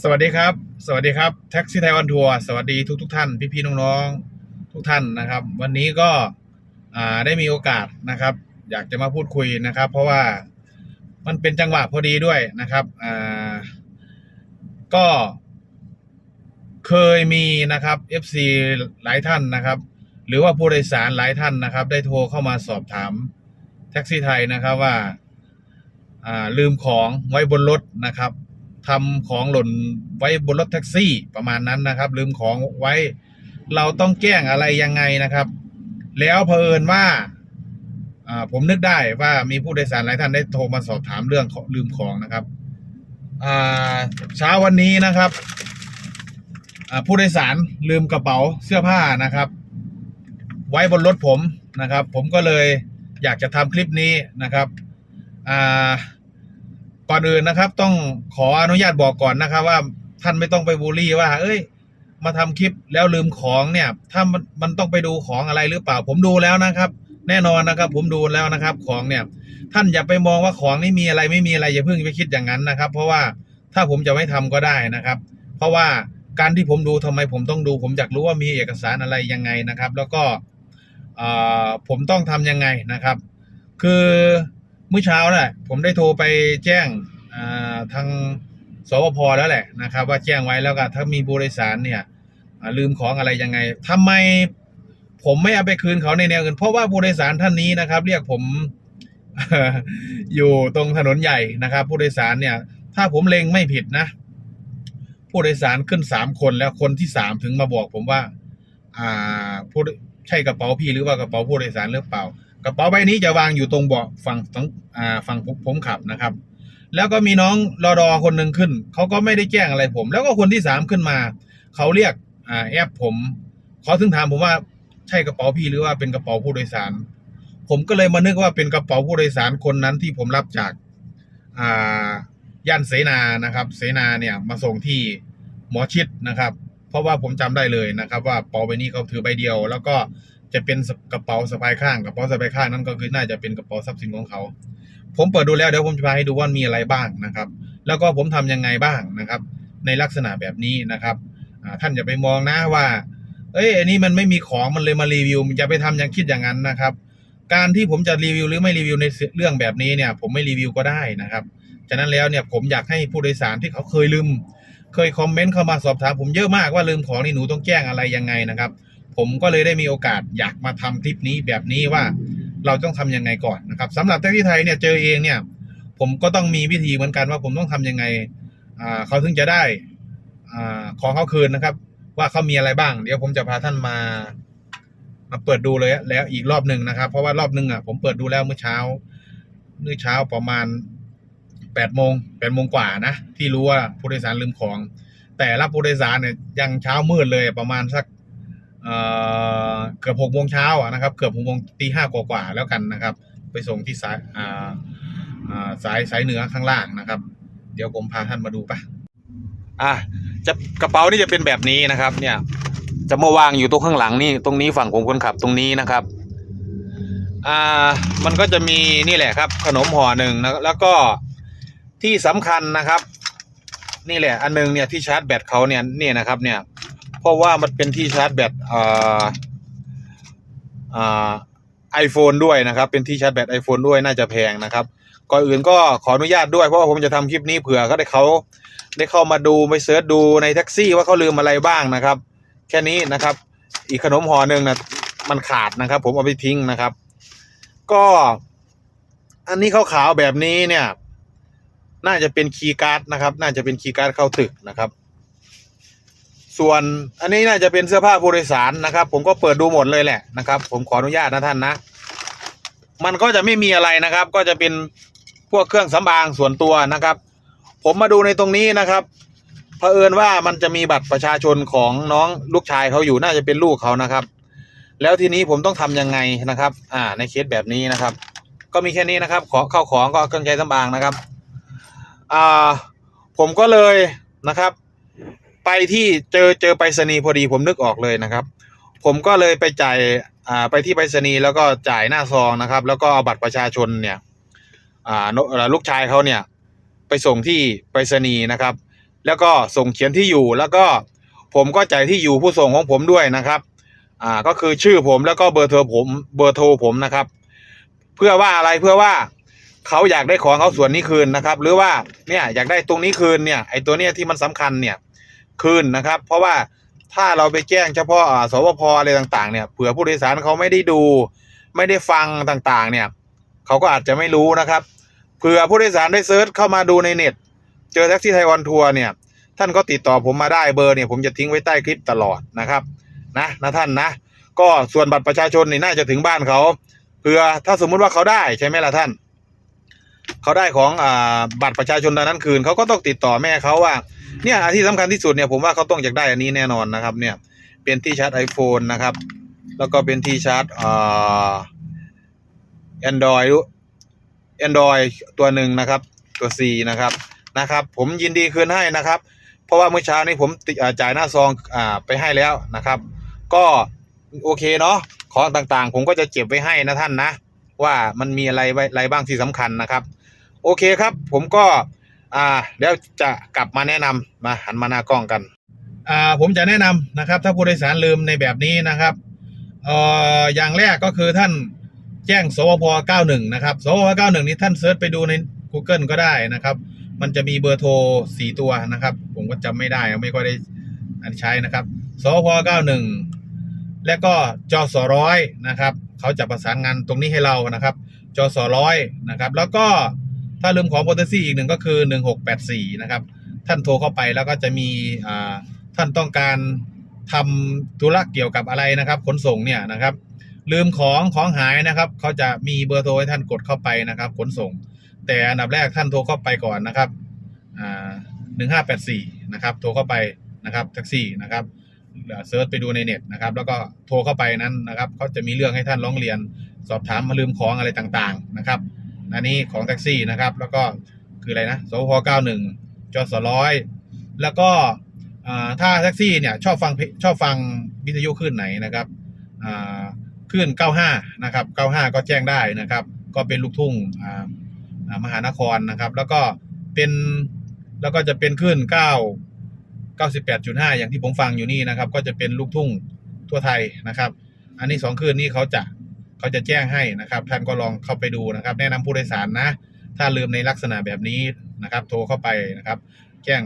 สวัสดีครับ สวัสดีครับแท็กซี่ไทยวันทัวร์สวัสดีทุกทุกท่าน พี่ๆน้องๆทุกท่านนะครับ วันนี้ก็ได้มีโอกาสนะครับ อยากจะมาพูดคุยนะครับ เพราะว่ามันเป็นจังหวะพอดีด้วยนะครับก็เคยมีนะครับ FC หลายท่านนะครับ หรือว่าผู้โดยสารหลายท่านนะครับ ได้โทรเข้ามาสอบถามแท็กซี่ไทยนะครับว่าลืมของไว้บนรถนะครับ ทำของหล่นไว้บนรถแท็กซี่ประมาณนั้นนะครับ ลืมของไว้ เราต้องแจ้งอะไรยังไงนะครับ แล้วเผอิญว่าผมนึกได้ว่ามีผู้โดยสารหลายท่านได้โทรมาสอบถามเรื่องลืมของนะครับเช้าวันนี้นะครับผู้โดยสารลืมกระเป๋าเสื้อผ้านะครับ ไว้บนรถผมนะครับ ผมก็เลยอยากจะทำคลิปนี้นะครับอ่า ก่อนอื่นนะครับ ต้องขออนุญาตบอกก่อนนะครับ ว่าท่านไม่ต้องไปบูลลี่ว่า เอ้ย มาทำคลิปแล้วลืมของเนี่ย ถ้ามันมันต้องไปดูของอะไรหรือเปล่า ผมดูแล้วนะครับ แน่นอนนะครับ ผมดูแล้วนะครับ ของเนี่ย ท่านอย่าไปมองว่าของนี่มีอะไรไม่มีอะไรอย่าเพิ่งไปคิดอย่างนั้นนะครับ เพราะว่าถ้าผมจะไม่ทำก็ได้นะครับ เพราะว่าการที่ผมดูทำไมผมต้องดู ผมอยากรู้ว่ามีเอกสารอะไรยังไงนะครับ แล้วก็ผมต้องทำยังไงนะครับ คือ เมื่อเช้าน่ะผมได้โทรไปแจ้งทางสวพแล้วแหละนะครับ ว่าแจ้งไว้แล้วก็ถ้ามีผู้โดยสารเนี่ยลืมของอะไรยังไงทำไมผมไม่เอาไปคืนเขาในแนวอื่นเพราะว่าผู้โดยสารท่านนี้นะครับ เรียกผมอยู่ตรงถนนใหญ่นะครับ ผู้โดยสารเนี่ย ถ้าผมเล็งไม่ผิดนะ ผู้โดยสารขึ้นสามคนแล้วคนที่สามถึงมาบอกผมว่า อ่าผู้ใช่กระเป๋าพี่หรือว่ากระเป๋าผู้โดยสารหรือเปล่า กระเป๋าใบนี้จะวางอยู่ตรงเบาะฝั่งฝั่งฝั่งผมขับนะครับ แล้วก็มีน้องรอดอคนหนึ่งขึ้น เขาก็ไม่ได้แจ้งอะไรผม แล้วก็คนที่สามขึ้นมา เขาเรียกอ่าแอปผม เขาถึงถามผมว่าใช่กระเป๋าพี่หรือว่าเป็นกระเป๋าผู้โดยสาร ผมก็เลยมานึกว่าเป็นกระเป๋าผู้โดยสารคนนั้นที่ผมรับจากอ่าย่านเสนานะครับ เสนาเนี่ยมาส่งที่หมอชิดนะครับ เพราะว่าผมจำได้เลยนะครับ ว่าเป๋าใบนี้เขาถือใบเดียว แล้วก็ จะเป็นกระเป๋าสะพายข้างกระเป๋าสะพายข้างนั้นก็คือน่าจะเป็นกระเป๋าทรัพย์สินของเขา ผมเปิดดูแล้วเดี๋ยวผมจะพาให้ดูว่ามีอะไรบ้างนะครับ แล้วก็ผมทำยังไงบ้างนะครับ ในลักษณะแบบนี้นะครับท่านอย่าไปมองนะว่า เอ้ยอันนี้มันไม่มีของมันเลยมารีวิวอย่าไปทำอย่างคิดอย่างนั้นนะครับ การที่ผมจะรีวิวหรือไม่รีวิวในเรื่องแบบนี้เนี่ย ผมไม่รีวิวก็ได้นะครับฉะนั้นแล้วเนี่ยผมอยากให้ผู้โดยสารที่เขาเคยลืม เคยคอมเมนต์เข้ามาสอบถามผมเยอะมากว่าลืมของนี่หนูต้องแจ้งอะไรยังไงนะครับ ผมก็เลยได้มีโอกาสอยากมาทำคลิปนี้แบบนี้ว่าเราต้องทำยังไงก่อนนะครับสำหรับแท็กซี่ไทยเนี่ยเจอเองเนี่ย ผมก็ต้องมีวิธีเหมือนกันว่าผมต้องทำยังไงอ่าเขาถึงจะได้อ่าของเขาคืนนะครับ ว่าเขามีอะไรบ้าง เดี๋ยวผมจะพาท่านมามาเปิดดูเลยแล้วอีกรอบหนึ่งนะครับ เพราะว่ารอบหนึ่งอะผมเปิดดูแล้วเมื่อเช้าเมื่อเช้าประมาณแปดโมงแปดโมงกว่านะที่รู้ว่าผู้โดยสารลืมของ แต่รับผู้โดยสารเนี่ยยังเช้ามืดเลยประมาณสัก เออเกือบหกโมงเช้าอะนะครับ เกือบหกโมงตีห้ากว่าๆแล้วกันนะครับ ไปส่งที่สายอ่าอ่าสายสายเหนือข้างล่างนะครับ เดี๋ยวผมพาท่านมาดูปะอะจะกระเป๋านี่จะเป็นแบบนี้นะครับ เนี่ย จะมาวางอยู่ตรงข้างหลังนี่ตรงนี้ฝั่งผมคนขับตรงนี้นะครับอ่ามันก็จะมีนี่แหละครับ ขนมห่อหนึ่งนะแล้วก็ที่สำคัญนะครับ นี่แหละ อันหนึงเนี่ยที่ชาร์จแบตเขาเนี่ยนี่นะครับเนี่ย เพราะว่ามันเป็นที่ชาร์จแบตอ่าอ่าไอโฟนด้วยนะครับ เป็นที่ชาร์จแบตไอโฟนด้วยน่าจะแพงนะครับ ก่อนอื่นก็ขออนุญาตด้วยเพราะว่าผมจะทำคลิปนี้เผื่อเขาได้เขาได้เข้ามาดูไปเสิร์ชดูในแท็กซี่ว่าเขาลืมอะไรบ้างนะครับ แค่นี้นะครับ อีกขนมห่อหนึ่งนะมันขาดนะครับ ผมเอาไปทิ้งนะครับ ก็ อันนี้ขาวๆแบบนี้เนี่ย น่าจะเป็นคีย์การ์ดนะครับ น่าจะเป็นคีย์การ์ดเข้าตึกนะครับ ส่วนอันนี้น่าจะเป็นเสื้อผ้าผู้โดยสารนะครับ ผมก็เปิดดูหมดเลยแหละนะครับ ผมขออนุญาตนะท่านนะ มันก็จะไม่มีอะไรนะครับ ก็จะเป็นพวกเครื่องสำอางส่วนตัวนะครับ ผมมาดูในตรงนี้นะครับเผอิญว่ามันจะมีบัตรประชาชนของน้องลูกชายเขาอยู่น่าจะเป็นลูกเขานะครับ แล้วทีนี้ผมต้องทำยังไงนะครับ อ่า ในเคสแบบนี้นะครับ ก็มีแค่นี้นะครับ ขอเข้าของก็เครื่องใช้สำอางนะครับ อ่า ผมก็เลยนะครับ ไปที่เจอเจอไปรษณีย์พอดีผมนึกออกเลยนะครับ ผมก็เลยไปจ่ายอ่าไปที่ไปรษณีย์แล้วก็จ่ายหน้าซองนะครับ แล้วก็เอาบัตรประชาชนเนี่ยอ่าลูกชายเขาเนี่ยไปส่งที่ไปรษณีย์นะครับ แล้วก็ส่งเขียนที่อยู่แล้วก็ผมก็จ่ายที่อยู่ผู้ส่งของผมด้วยนะครับอ่าก็คือชื่อผมแล้วก็เบอร์โทรผมเบอร์โทรผมนะครับ เพื่อว่าอะไรเพื่อว่าเขาอยากได้ของเขาส่วนนี้คืนนะครับ หรือว่าเนี่ยอยากได้ตรงนี้คืนเนี่ยไอ้ตัวเนี้ยที่มันสำคัญเนี่ย คืนนะครับ เพราะว่าถ้าเราไปแจ้งเฉพาะสวพอะไรต่างๆเนี่ยเผื่อผู้โดยสารเขาไม่ได้ดู ไม่ได้ฟังต่างๆ เนี่ยเขาก็อาจจะไม่รู้นะครับเผื่อผู้โดยสารได้เซิร์ชเข้ามาดูในเน็ต เจอแท็กซี่ไทยออนทัวร์เนี่ย ท่านก็ติดต่อผมมาได้เบอร์เนี่ยผมจะทิ้งไว้ใต้คลิปตลอดนะครับนะนะท่านนะ ก็ส่วนบัตรประชาชนนี่น่าจะถึงบ้านเขาเผื่อถ้าสมมุติว่าเขาได้ใช่ไหมล่ะท่าน เขาได้ของอบัตรประชาชนตอนนั้นคืนเขาก็ต้องติดต่อแม่เขาว่า เนี่ยที่สำคัญที่สุดเนี่ยผมว่าเขาต้องอยากได้อันนี้แน่นอนนะครับ เนี่ย เป็นที่ชาร์จ iPhone นะครับ แล้วก็เป็นที่ชาร์จอ่า Android รู้ Android ตัวหนึ่งนะครับ ตัว C นะครับนะครับ ผมยินดีคืนให้นะครับ เพราะว่าเมื่อเช้านี้ผมจ่ายหน้าซองอ่าไปให้แล้วนะครับ ก็โอเคเนาะของต่างๆ ผมก็จะเก็บไว้ให้นะท่านนะ ว่ามันมีอะไรไว้อะไรบ้างที่สำคัญนะครับ โอเคครับ ผมก็ อ่าเดี๋ยวจะกลับมาแนะนำมาหันมาหน้ากล้องกันอ่าผมจะแนะนำนะครับ ถ้าผู้โดยสารลืมในแบบนี้นะครับเอ่ออย่างแรกก็คือท่านแจ้งสวพ91 นะครับ สวพ91 นี้ท่านเซิร์ชไปดูใน Google ก็ได้นะครับ มันจะมีเบอร์โทร 4 ตัวนะครับ ผมก็จำไม่ได้ไม่ค่อยได้อันใช้นะครับ สวพ91 และก็จสร้อยนะครับ เขาจะประสานงานตรงนี้ให้เรานะครับ จสร้อยนะครับ แล้วก็ ถ้าลืมของโปรเตซี่อีกหนึ่งก็คือ 1684 นะครับ ท่านโทรเข้าไปแล้วก็จะมีท่านต้องการทำธุระเกี่ยวกับอะไรนะครับ ขนส่งเนี่ยนะครับ ลืมของของหายนะครับเขาจะมีเบอร์โทรให้ท่านกดเข้าไปนะครับ ขนส่ง แต่อันดับแรกท่านโทรเข้าไปก่อนนะครับอ่าหนึ่งห้าแปดสี่นะครับ โทรเข้าไปนะครับแท็กซี่นะครับเซิร์ชไปดูในเน็ตนะครับ แล้วก็โทรเข้าไปนั้นนะครับเขาจะมีเรื่องให้ท่านร้องเรียน สอบถามมาลืมของอะไรต่างๆนะครับ อันนี้ของแท็กซี่นะครับ แล้วก็คืออะไรนะสพ91จสร้อยแล้วก็ถ้าแท็กซี่เนี่ยชอบฟังชอบฟังวิทยุคลื่นไหนนะครับอ่าคลื่น95 นะครับ 95 ก็แจ้งได้นะครับ ก็เป็นลูกทุ่งอ่ามหานครนะครับ แล้วก็เป็นแล้วก็จะเป็นคลื่น9 98.5 อย่างที่ผมฟังอยู่นี่นะครับ ก็จะเป็นลูกทุ่งทั่วไทยนะครับ อันนี้สองคลื่นนี้เขาจะ เขาจะแจ้งให้นะครับ ท่านก็ลองเข้าไปดูนะครับ แนะนำผู้โดยสารนะ ถ้าลืมในลักษณะแบบนี้นะครับ โทรเข้าไปนะครับ แจ้ง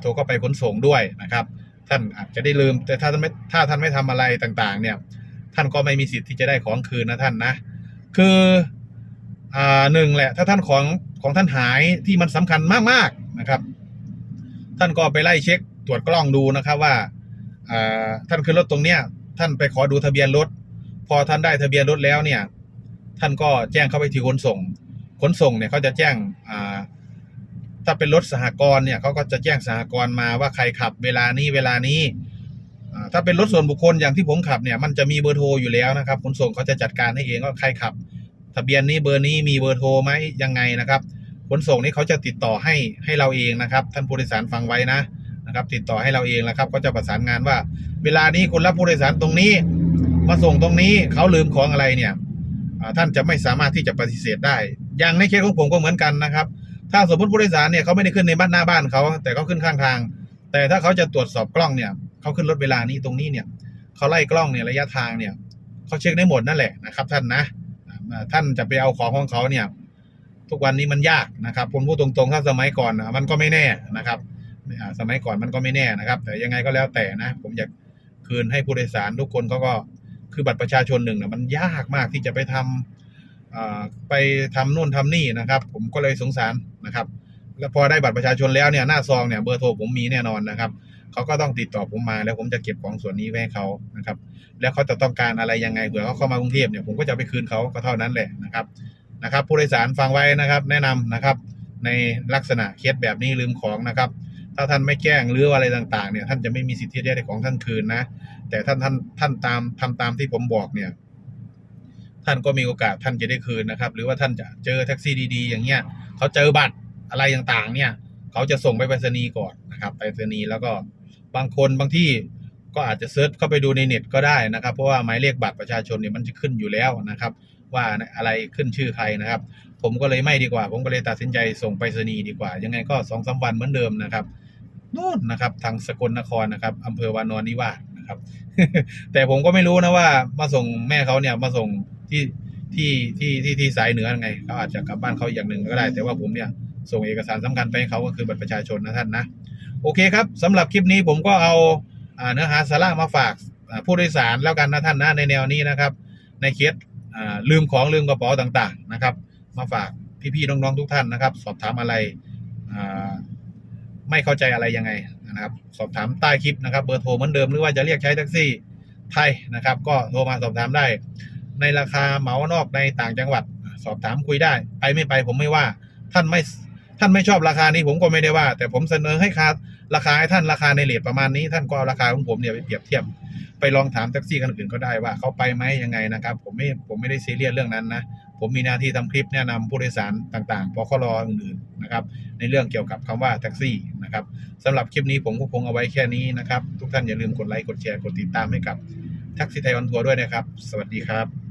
โทรเข้าไปขนส่งด้วยนะครับ ท่านอาจจะได้ลืมแต่ถ้าท่านไม่ถ้าท่านไม่ทำอะไรต่างๆ เนี่ยท่านก็ไม่มีสิทธิ์ที่จะได้ของคืนนะท่านนะ คืออ่าหนึ่งแหละ ถ้าท่านของของท่านหายที่มันสำคัญมากๆนะครับ ท่านก็ไปไล่เช็คตรวจกล้องดูนะครับว่าอ่าท่านขึ้นรถตรงเนี้ย ท่านไปขอดูทะเบียนรถ พอท่านได้ทะเบียนรถแล้วเนี่ย ท่านก็แจ้งเข้าไปที่ขนส่ง ขนส่งเนี่ยเขาจะแจ้งอ่าถ้าเป็นรถสหกรณ์เนี่ยเขาก็จะแจ้งสหกรณ์มาว่าใครขับเวลานี้เวลานี้ถ้าเป็นรถส่วนบุคคลอย่างที่ผมขับเนี่ยมันจะมีเบอร์โทรอยู่แล้วนะครับขนส่งเขาจะจัดการให้เองว่าใครขับ ทะเบียนนี้เบอร์นี้มีเบอร์โทรไหมยังไงนะครับขนส่งนี่เขาจะติดต่อให้ให้เราเองนะครับ ท่านผู้โดยสารฟังไว้นะนะครับ ติดต่อให้เราเองนะครับ ก็จะประสานงานว่า เวลานี้คุณรับผู้โดยสารตรงนี้ มาส่งตรงนี้เขาลืมของอะไรเนี่ยท่านจะไม่สามารถที่จะปฏิเสธได้ อย่างในเคสของผมก็เหมือนกันนะครับ ถ้าสมมติผู้โดยสารเนี่ยเขาไม่ได้ขึ้นในบ้านหน้าบ้านเขาแต่เขาขึ้นข้างทาง แต่ถ้าเขาจะตรวจสอบกล้องเนี่ยเขาขึ้นรถเวลานี้ตรงนี้เนี่ยเขาไล่กล้องเนี่ยระยะทางเนี่ยเขาเช็คได้หมดนั่นแหละนะครับท่านนะท่านจะไปเอาของของเขาเนี่ยทุกวันนี้มันยากนะครับผมพูดตรงๆถ้าสมัยก่อนมันก็ไม่แน่นะครับสมัยก่อนมันก็ไม่แน่นะครับ แต่ยังไงก็แล้วแต่นะ ผมอยากคืนให้ผู้โดยสารทุกคนเขาก็ คือบัตรประชาชนหนึ่งนะมันยากมากที่จะไปทำไปทำนู่นทำนี่นะครับ ผมก็เลยสงสารนะครับ แล้วพอได้บัตรประชาชนแล้วเนี่ยหน้าซองเนี่ยเบอร์โทรผมมีแน่นอนนะครับเขาก็ต้องติดต่อผมมาแล้วผมจะเก็บของส่วนนี้ไว้ให้เขานะครับ แล้วเขาจะต้องการอะไรยังไงเผื่อเขาเข้ามากรุงเทพเนี่ยผมก็จะไปคืนเขาก็เท่านั้นแหละนะครับนะครับ ผู้โดยสารฟังไว้นะครับ แนะนำนะครับในลักษณะเคสแบบนี้ลืมของนะครับ ถ้าท่านไม่แจ้งหรืออะไรต่างๆเนี่ยท่านจะไม่มีสิทธิ์ที่จะได้ของท่านคืนนะ แต่ท่านท่านท่านตามทำตามที่ผมบอกเนี่ย ท่านก็มีโอกาสท่านจะได้คืนนะครับ หรือว่าท่านจะเจอแท็กซี่ดี ๆ อย่างเงี้ยเขาเจอบัตรอะไรต่างๆ เนี่ย เขาจะส่งไปไปรษณีย์ก่อนนะครับไปรษณีย์แล้วก็บางคนบางที่ก็อาจจะเซิร์ชเข้าไปดูในเน็ตก็ได้นะครับ เพราะว่าหมายเลขบัตรประชาชนเนี่ยมันจะขึ้นอยู่แล้วนะครับ ว่าอะไรขึ้นชื่อใครนะครับ ผมก็เลยไม่ดีกว่า ผมก็เลยตัดสินใจส่งไปรษณีย์ดีกว่า ยังไงก็สองสามวันเหมือนเดิมนะครับนู่นนะครับ ทางสกลนครนะครับอำเภอวานอนนิวาส นะครับ แต่ผมก็ไม่รู้นะว่ามาส่งแม่เขาเนี่ยมาส่งที่ที่ที่ที่ที่สายเหนือยังไงเขาอาจจะกลับบ้านเขาอย่างหนึ่งก็ได้ แต่ว่าผมเนี่ยส่งเอกสารสำคัญไปให้เขาก็คือบัตรประชาชนนะท่านนะโอเคครับสำหรับคลิปนี้ผมก็เอาอ่าเนื้อหาสาระมาฝากอ่าผู้โดยสารแล้วกันนะท่านนะในแนวนี้นะครับ ในเคสอ่าลืมของลืมกระเป๋าต่างๆนะครับ มาฝากพี่ๆน้องๆทุกท่านนะครับ สอบถามอะไรอ่าไม่เข้าใจอะไรยังไง นะครับ สอบถามใต้คลิปนะครับ เบอร์โทรเหมือนเดิมหรือว่าจะเรียกใช้แท็กซี่ไทยนะครับ ก็โทรมาสอบถามได้ ในราคาเหมานอกในต่างจังหวัด สอบถามคุยได้ ไปไม่ไปผมไม่ว่าท่านไม่ท่านไม่ชอบราคานี้ผมก็ไม่ได้ว่า แต่ผมเสนอให้คาราคาให้ท่านราคาในเลทประมาณนี้ท่านก็เอาราคาของผมเนี่ยไปเปรียบเทียบ ไปลองถามแท็กซี่คันอื่นก็ได้ว่าเขาไปไหมยังไงนะครับ ผมไม่ผมไม่ได้ซีเรียสเรื่องนั้นนะ ผมมีหน้าที่ทำคลิปแนะนำผู้โดยสารต่างๆพอเขารออื่นๆนะครับในเรื่องเกี่ยวกับคำว่าแท็กซี่นะครับสำหรับคลิปนี้ผมก็คงเอาไว้แค่นี้นะครับ ทุกท่านอย่าลืมกดไลค์กดแชร์กดติดตามให้กับแท็กซี่ไทยออนทัวร์ด้วยนะครับ สวัสดีครับ